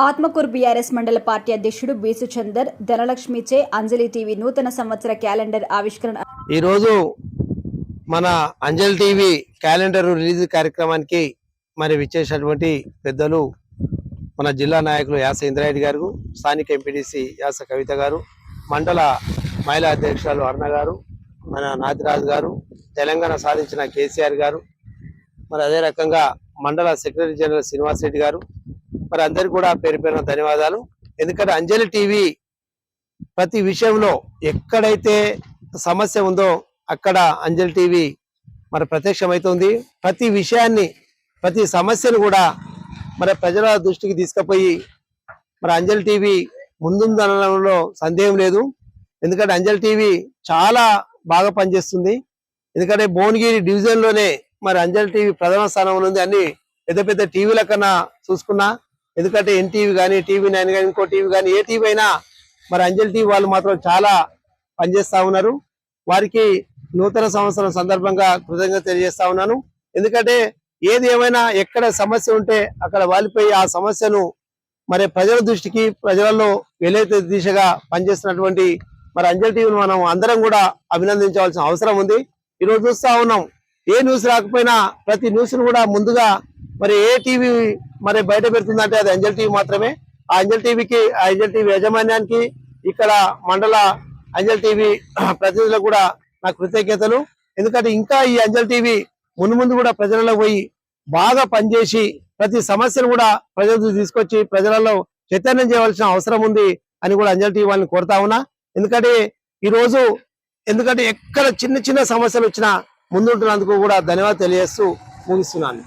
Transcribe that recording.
ఆత్మకూరు బీఆర్ఎస్ మండల పార్టీ అధ్యక్షుడు బీసు చందర్ ధనలక్ష్మిచే అంజలి టీవీ నూతన సంవత్సర క్యాలెండర్ ఆవిష్కరణ ఈరోజు మన అంజలి టీవీ క్యాలెండర్ రిలీజ్ కార్యక్రమానికి మరి విచ్చేసినటువంటి పెద్దలు మన జిల్లా నాయకులు యాస ఇంద్రారెడ్డి గారు స్థానిక ఎంపీడీసీ యాస కవిత గారు మండల మహిళా అధ్యక్షురాలు అరుణ గారు మన నాతిరాజు గారు తెలంగాణ సాధించిన కేసీఆర్ గారు మరి అదే రకంగా మండల సెక్రటరీ జనరల్ శ్రీనివాసరెడ్డి గారు మరి అందరికీ కూడా పేరు పేరున ధన్యవాదాలు. ఎందుకంటే అంజలి టీవీ ప్రతి విషయంలో ఎక్కడైతే సమస్య ఉందో అక్కడ అంజలి టీవీ మరి ప్రత్యక్షమవుతుంది ప్రతి విషయాన్ని ప్రతి సమస్యను కూడా మరి ప్రజల దృష్టికి తీసుకుపోయి మరి అంజలి టీవీ ముందుందనడంలో సందేహం లేదు. ఎందుకంటే అంజలి టీవీ చాలా బాగా పనిచేస్తుంది. ఎందుకంటే భువనగిరి డివిజన్లోనే మరి అంజలి టీవీ ప్రధాన స్థానంలో ఉంది అన్ని పెద్ద పెద్ద టీవీల కన్నా చూసుకున్నా. ఎందుకంటే ఎన్టీవీ కానీ టీవీ నైన్ కానీ ఇంకో టీవీ కానీ ఏ టీవీ అయినా మరి అంజల్ టీవీ వాళ్ళు మాత్రం చాలా పనిచేస్తా ఉన్నారు. వారికి నూతన సంవత్సరం సందర్భంగా కృతజ్ఞత తెలియజేస్తా ఉన్నాను. ఎందుకంటే ఏది ఏమైనా ఎక్కడ సమస్య ఉంటే అక్కడ వాలిపోయి ఆ సమస్యను మరి ప్రజల దృష్టికి ప్రజలలో వెలైతే దిశగా పనిచేస్తున్నటువంటి మరి అంజల్ టీవీని మనం అందరం కూడా అభినందించవలసిన అవసరం ఉంది. ఈ రోజు చూస్తా ఉన్నాం. ఏ న్యూస్ రాకపోయినా ప్రతి న్యూస్ను కూడా ముందుగా మరి ఏ టీవీ మరి బయట పెడుతుందంటే అది అంజల్ టీవీ మాత్రమే. ఆ అంజల్ టీవీకి ఆ అంజల్ టీవీ యాజమాన్యానికి ఇక్కడ మండల అంజల్ టీవీ ప్రతినిధులకు కూడా నా కృతజ్ఞతలు. ఎందుకంటే ఇంకా ఈ అంజల్ టీవీ ముందు ముందు కూడా ప్రజలలో పోయి బాగా పనిచేసి ప్రతి సమస్యను కూడా ప్రజలకు తీసుకొచ్చి ప్రజలలో చైతన్యం చేయవలసిన అవసరం ఉంది అని కూడా అంజల్ టీవీ వాళ్ళని కోరుతా ఉన్నా. ఎందుకంటే ఈరోజు ఎందుకంటే ఎక్కడ చిన్న చిన్న సమస్యలు వచ్చినా ముందుంటున్నందుకు కూడా ధన్యవాదాలు తెలియజేస్తూ ముగిస్తున్నాను.